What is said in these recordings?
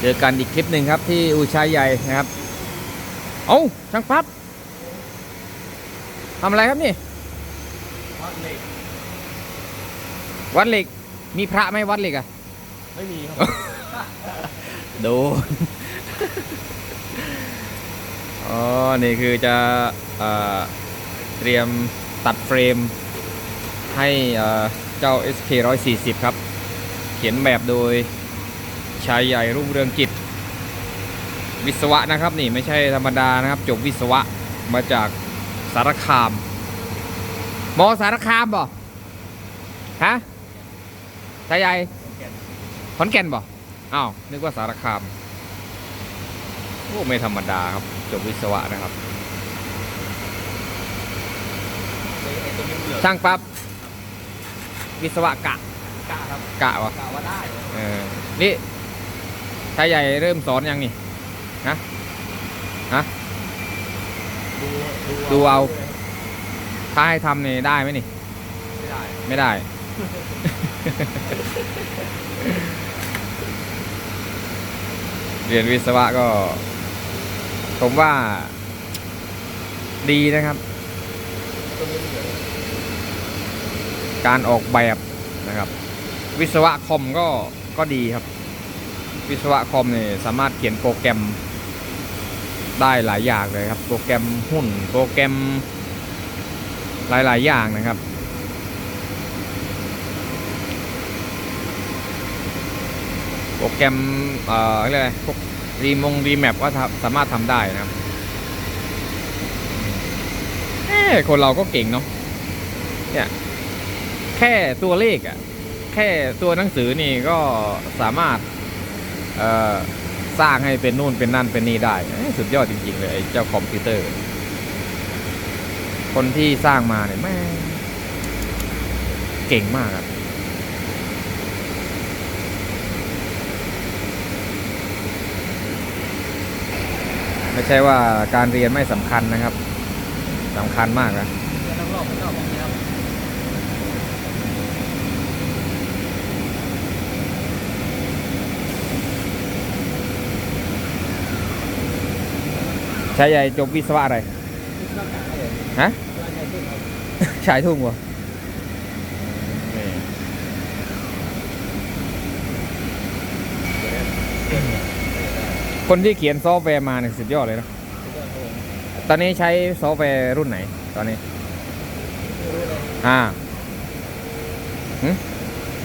เจอกันอีกคลิปหนึ่งครับที่อู่ชายใหญ่นะครับเอ้าช่างปั๊บทำอะไรครับนี่ วัดเหล็ก วัดเหล็ก มีพระไหมวัดเหล็กอะไม่มีครับ โดน อ๋อ นี่คือจะเอ่อเตรียมตัดเฟรม ให้เอ่อเจ้า SK 140 ครับ เขียนแบบโดย ชายใหญ่รุ่งเรืองกิจ วิศวะนะครับนี่ไม่ใช่ธรรมดานะครับ จบวิศวะมาจากสารคาม มอสารคามบ่ฮะชายใหญ่ขอนแก่นบ่อ้าวนึกว่าสารคามโอ้ไม่ธรรมดาครับจบวิศวะนะครับช่างปั๊บวิศวะกะกล้าครับกะวะกล้าว่าได้เออนี่ ชายใหญ่เริ่มสอนยังนี่ดูดูเอา ถ้าให้ทำนี่ได้ไหมนี่ ไม่ได้ ไม่ได้ เรียนวิศวะก็ ผมว่า ดีนะครับตรงนี้เหลือการออกแบบนะครับ วิศวะคอมก็ก็ดีครับ วิศวะคอมเนี่ยสามารถเขียนโปรแกรมได้หลายอย่างเลยครับ โปรแกรมหุ้น โปรแกรมหลาย ๆ อย่างนะครับโปรแกรมเอ่ออะไรพวกรีมงรีแมปก็ทำสามารถทำได้นะครับเอ้คนเราก็เก่งเนาะเนี่ยแค่ตัวเลขอะ่ะแค่ตัวหนังสือนี่ก็สามารถ สร้างให้เป็นนู่นเป็นนั่นเป็นนี่ได้ สุดยอดจริง ๆ เลยเจ้าคอมพิวเตอร์ คนที่สร้างมาเนี่ยแม่เก่งมากครับไม่ใช่ว่าการเรียนไม่สำคัญนะครับสำคัญมากนะ เรียนรอบๆไม่ต้องอย่างนี้ครับ ชายใหญ่จบวิศวะอะไรฮะใหญ่ขึ้นครับชายทุ่งวะคนที่เขียนซอฟต์แวร์มาเนี่ยสุดยอดเลยนะตอนนี้ใช้ซอฟต์แวร์รุ่นไหน ตอนนี้ อ่า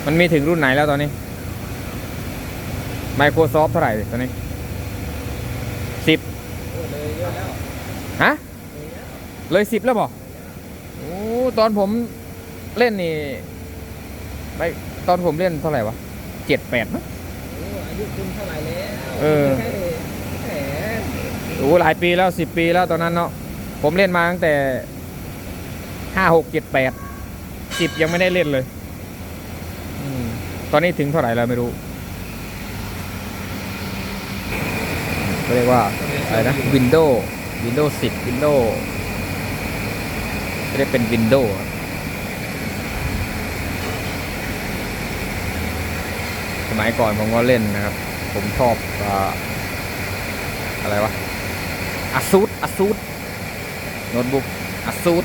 มันมีถึงรุ่นไหนแล้วตอนนี้ Microsoft เท่าไหร่ตอนนี้สิบ โอ้เลยเยอะแล้ว ฮะเลยเยอะเลยสิบแล้วบอกโอ้ตอนผมเล่นนี่ไม่ตอนผมเล่นเท่าไหร่วะเจ็ดแปดมั้งโอ้อายุคุณเท่าไหร่แล้วเออไม่ใช่แหมโอ้หลายปีแล้วสิบปีแล้วตอนนั้นเนาะผมเล่นมาตั้งแต่ห้าหกเจ็ดแปดสิบยังไม่ได้เล่นเลยอมตอนนี้ถึงเท่าไหร่แล้วไม่รู้เขาเรียกว่า อะไรนะ Windows Windows 10 Windows เรียกเป็น Windows สมัยก่อนผมก็เล่นนะครับ ผมชอบออะไรวะอาซูดอาซูดโน้ตบุ๊กอาซูด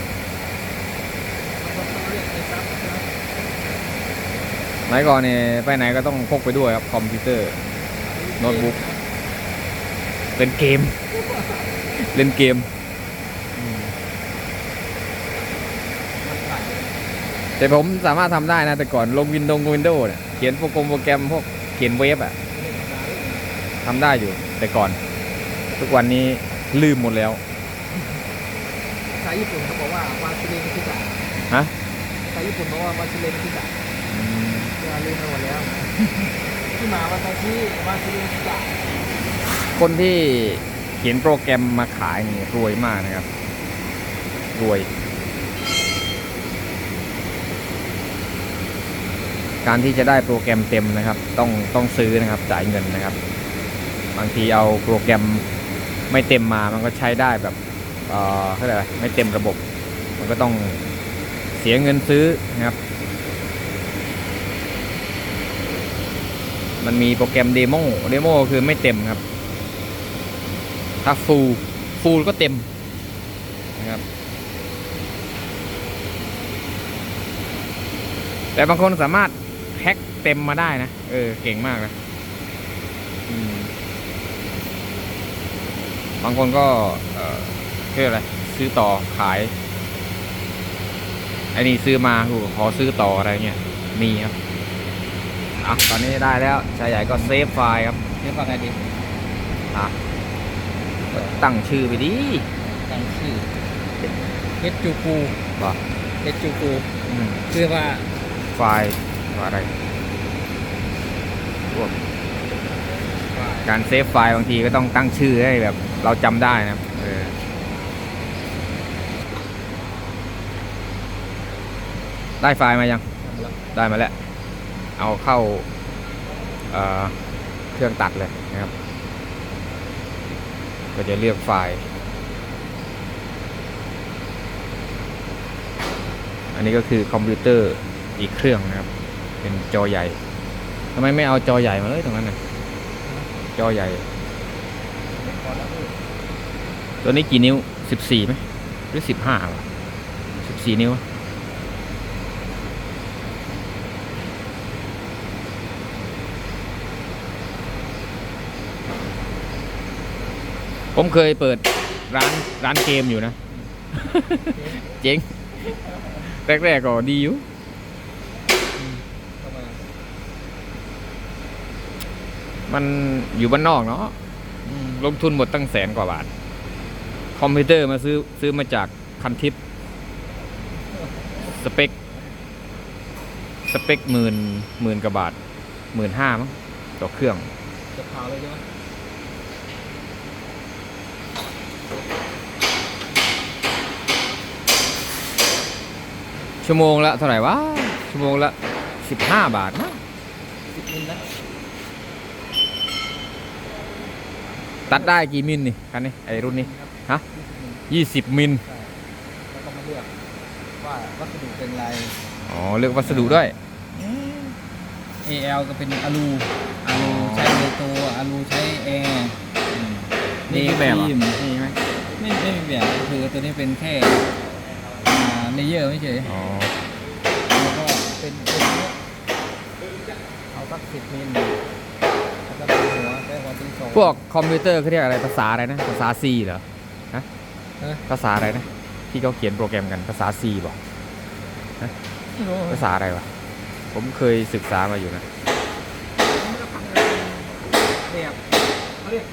สมัยก่อนเนี่ยไปไหนก็ต้องพกไปด้วยครับ คอมพิวเตอร์ โน้ตบุ๊ก เล่นเกม เล่นเกมแต่ผมสามารถทำได้นะ แต่ก่อนลงวินโดว์วินโดว์เนี่ยเขียนโปรแกรมโปรแกรมพวกเขียนเว็บอะทำได้อยู่ แต่ก่อน ทุกวันนี้ลืมหมดแล้วภาษาญี่ปุ่นเขาบอกว่าวาซิเลนคิดะฮะภาษาญี่ปุ่นบอกว่าวาซิเลนคิดะเวลาลืมไปหมดแล้ว ที่มาวันที่วาซิเลนคิดะ คนที่เขียนโปรแกรมมาขายนี่รวยมากนะครับ รวย การที่จะได้โปรแกรมเต็มนะครับ ต้องต้องซื้อนะครับจ่ายเงินนะครับ บางทีเอาโปรแกรมไม่เต็มมามันก็ใช้ได้แบบเออเท่าไหร่ไม่เต็มระบบ มันก็ต้องเสียเงินซื้อนะครับ มันมีโปรแกรมเดโมเดโมคือไม่เต็มครับ ถ้าฟูลฟูลก็เต็มนะครับแต่บางคนสามารถแฮ็กเต็มมาได้นะ เออ เก่งมากนะอืมบางคนก็ เออเรียกอะไร ซื้อต่อขายไอ้นี่ซื้อมาหูขอซื้อต่ออะไรเงี้ย มีครับอะตอนนี้ได้แล้วชายใหญ่ก็เซฟไฟล์ครับเรียกว่าไงดีอะก็ ตั้งชื่อไปดิตั้งชื่อเฮดจูกูบอกเฮดจูกูอืมคือว่าไฟล์ว่าอะไรพวกการเซฟไฟล์บางทีก็ต้องตั้งชื่อให้แบบ เราจำได้นะครับเออได้ไฟล์มายัง ได้มาแล้ว เอาเข้าเอ่อเครื่องตัดเลยนะครับ ก็จะเลือกไฟล์ อันนี้ก็คือคอมพิวเตอร์อีกเครื่องนะครับ เป็นจอใหญ่ทำไมไม่เอาจอใหญ่มาเลยตรงนั้นนะจอใหญ่ ตัวนี้กี่นิ้ว 14ไหมหรือ 15วะ14 นิ้ว ผมเคยเปิดร้านร้านเกมอยู่นะ เจ๊งแรกๆก็ดีอยู่เข้ามามันอยู่บ้านนอกเนาะอืมลงทุนหมดตั้งแสนกว่าบาท คอมพิวเตอร์มาซื้อซื้อมาจากคันทิปสเปค สเปคหมื่นหมื่นกว่าบาทหมื่นห้ามั้งต่อเครื่องจะเผาเลยใช่ไหม ชั่วโมงละเท่าไหร่วะ ชั่วโมงละสิบห้าบาทนะสิบมิลนะตัดได้กี่มิลนี่คันนี้ไอรุ่นนี้ครับฮะยี่สิบมิลยี่สิบมิลใช่แล้วก็มาเลือกว่าวัสดุเป็นอะไรอ๋อเลือกวัสดุด้วย AL ก็เป็นอลูอลูอ๋อใช้เบโตอลูใช้แอร์นี่คือแบบเหรอฟิล์มนี่ไหมไม่ไม่มีแบบคือตัวนี้เป็นแค่ เลเยอร์ไม่เฉยอ๋อแล้วก็เป็นตัวนี้เอาสักสิบมิลแล้วก็เป็นหัวได้หัวตีสองพวกคอมพิวเตอร์เขาเรียกอะไรภาษาอะไรนะภาษา C เหรอเออภาษาอะไรนะที่เขาเขียนโปรแกรมกันภาษา C บอกไม่รู้ภาษาอะไรวะผมเคยศึกษามาอยู่นะแบบเขาเรียก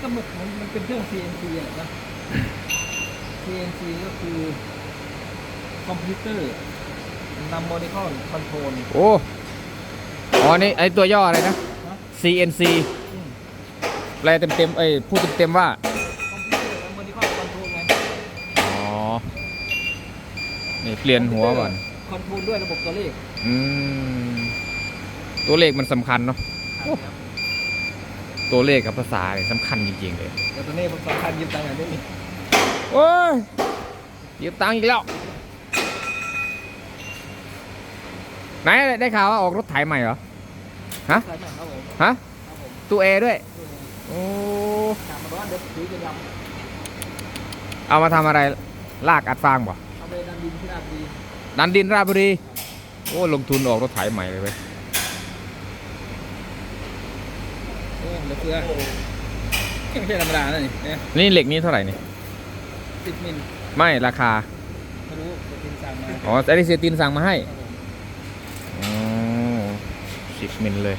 ก็มันมันมันเป็นเครื่อง CNC อะนะ CNC ก็คือ คอมพิวเตอร์นำโมนิคอนคอนโทรล โอ้ อ๋อ นี่ไอตัวย่ออะไรนะ CNC แปลเต็มๆ เอ้ย พูดเต็มๆว่า คอมพิวเตอร์นำโมนิคอนคอนโทรลไงอ๋อ นี่เปลี่ยนหัวก่อน คอนโทรลด้วยระบบตัวเลขอืม ตัวเลขมันสำคัญเนาะ ครับตัวเลขกับภาษาเนี่ยสำคัญจริงๆเลย แต่ตัวนี้ผมสำคัญยืมตังค์อย่างนี้นี่โอ้ยยืมตังค์อีกแล้ว ไหนได้ข่าวว่าออกรถไถใหม่เหรอ ฮะ ใช่ไหมครับผมฮะ ครับผมตู้เอด้วย โอ้ ถามมาว่าเดี๋ยวถือจะยเอามาทำอะไร ลากอัดฟางบ่ำเอาไปดันดินที่ราบดีดันดินราชบุรี โอ้ ลงทุนออกรถไถใหม่เลยเว้ย โอ้เหลือเฟือไม่ใช่ธรรมดานะนี่เนี่ยนี่เหล็กนี้เท่าไหร่นี่ สิบมิลไม่ราคา ไม่รู้จะตินสั่งมาอ๋อไอริเซตินสั่งมาให้ ครับผม 10 มิลเลย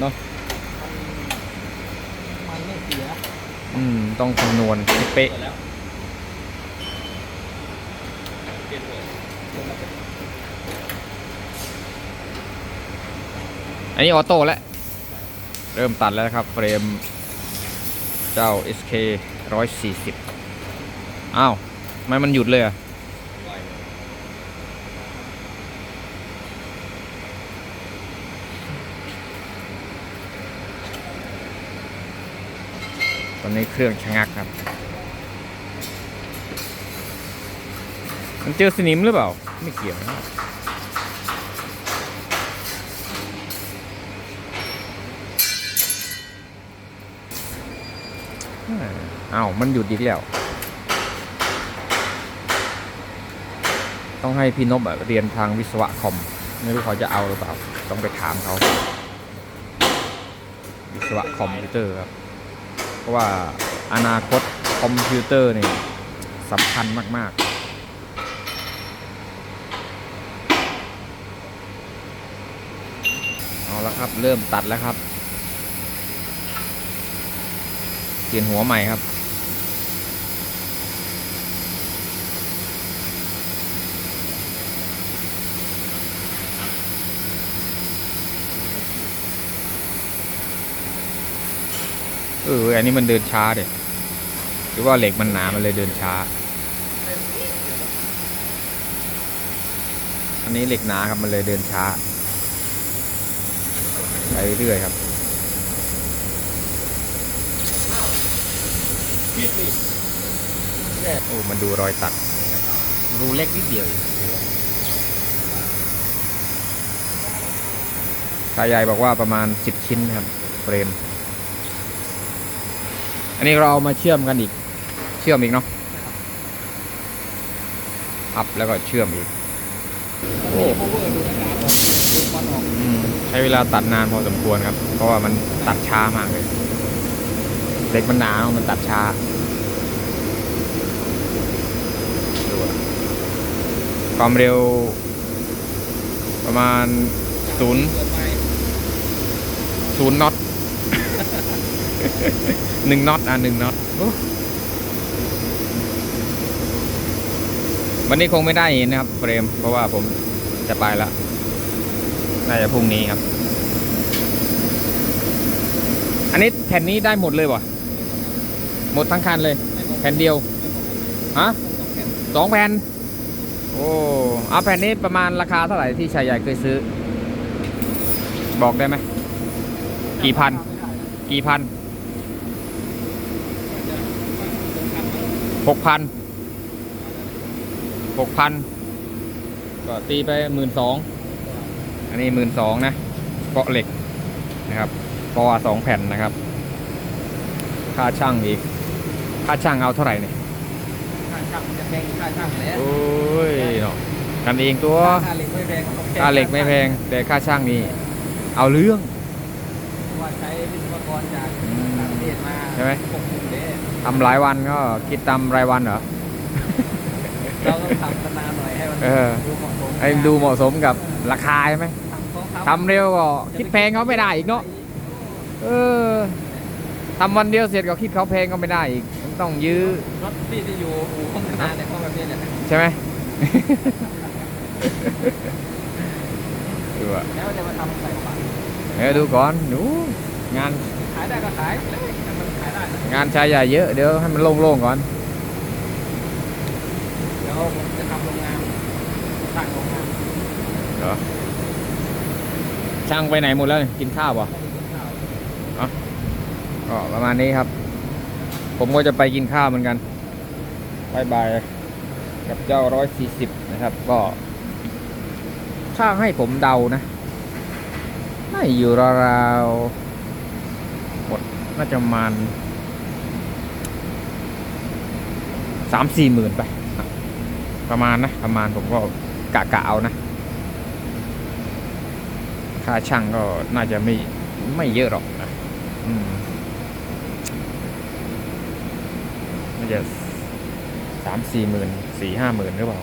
เนาะมันไม่เสีย อืม ต้องคำนวณให้เป๊ะอันนี้ออโต้แล้ว เริ่มตัดแล้วครับ เฟรม เจ้า SK 140 อ้าวทำไมมันหยุดเลยอะ อนนี้เครื่องชะงักครับ มันเจอสนิมหรือเปล่า ไม่เกี่ยวนะเอ้ามันหยุดอีกแล้ว ต้องให้พี่นบเรียนทางวิศวะคอม ไม่รู้เขาจะเอาหรือเปล่า ต้องไปถามเขา วิศวะคอมพิวเตอร์ครับ ราะว่าอนาคตคอมพิวเตอร์นี่สำคัญมาก ๆเอาละครับ เริ่มตัดแล้วครับ เปลี่ยนหัวใหม่ครับ เออ อันนี้มันเดินช้าเด็หรือว่าเหล็กมันหนา มันเลยเดินช้า อันนี้เหล็กหนาครับ มันเลยเดินช้า ไปเรื่อยครับโอ้ มันดูรอยตัดนี่ครับรูเล็กนิดเดียวเองชายใหญ่บอกว่าประมาณ10ชิ้นครับเฟรม อันนี้เราเอามาเชื่อมกันอีก เชื่อมอีกเนาะอัพแล้วก็เชื่อมอีกโอ้ใช้เวลาตัดนานพอสมควรครับ เพราะว่ามันตัดช้ามากเลยเหล็กมันหนามันตัดช้าดูความเร็ว ประมาณศูนย์ศูนย์น็อต หนึ่งน็อตอะหนึ่งน็อตโอ้วันนี้คงไม่ได้เห็นนะครับเฟรมเพราะว่าผมจะไปละน่าจะพรุ่งนี้ครับ อันนี้แผ่นนี้ได้หมดเลยวะหมดทั้งคันเลย แผ่นเดียวฮะสองแผ่นโอ้เอาแผ่นนี้ประมาณราคาเท่าไหร่ที่ชายใหญ่เคยซื้อ บอกได้ไหมกี่พัน กี่พัน หกพันหกพันก็ตีไปหมื่นสองอันนี้หมื่นสองนะเกาะเหล็กนะครับเพราะว่าสองแผ่นนะครับ ค่าช่างอีก ค่าช่างเอาเท่าไหร่เนี่ยค่าช่างมันจะแพงค่าช่างแล้วโอ้ยเนาะกันเองตัวค่าเหล็กไม่แพงค่าเหล็กไม่แพง แต่ค่าช่างนี่เอาเรื่องว่าใช้วิศวกรจากอืมต่างประเทศมาใช่ไหมควบคุมเด้ ทำหลายวันก็คิดตามรายวันเหรอ เราต้องทำนานๆหน่อยให้มันเออ ดูเหมาะสมให้ดูเหมาะสมกับราคาใช่ไหมทำสองทำเร็วก็คิดแพงเขาไม่ได้อีกเนาะ เออทำวันเดียวเสร็จก็คิดเขาแพงก็ไม่ได้อีกมันต้องยื้อ รถที่ที่อยู่อู่คงนานเนี่ยก็แบบนี้แหละใช่ไหมดูอะแล้วจะมาทำใส่ฝันเออดูก่อนดูงานขายได้ก็ขายเลย แต่มันขายได้นะงานชายใหญ่เยอะเดี๋ยวให้มันโล่งๆก่อน เดี๋ยวผมจะทำโรงงานสร้างโรงงานเหรอช่างไปไหนหมดแล้วเนี่ยกินข้าวป่ะให้กินข้าวก็ประมาณนี้ครับ ผมก็จะไปกินข้าวเหมือนกันบายบายกับเจ้าร้อยสี่สิบนะครับ ก็ช่างให้ผมเดานะน่าอยู่ราวๆหมดน่าจะประมาณ สามสี่หมื่นไป ประมาณนะ ประมาณผมก็กะกะเอานะ ค่าช่างก็น่าจะไม่ไม่เยอะหรอกนะน่าจะสามสี่หมื่นสี่ห้าหมื่นหรือเปล่า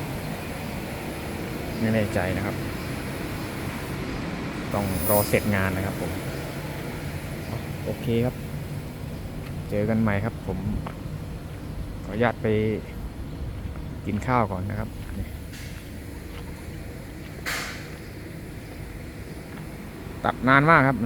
ไม่แน่ใจนะครับ ต้องรอเสร็จงานนะครับผม โอเคครับ เจอกันใหม่ครับผม ออนุญาตไปกินข้าวก่อนนะครับตัดนานมากครับ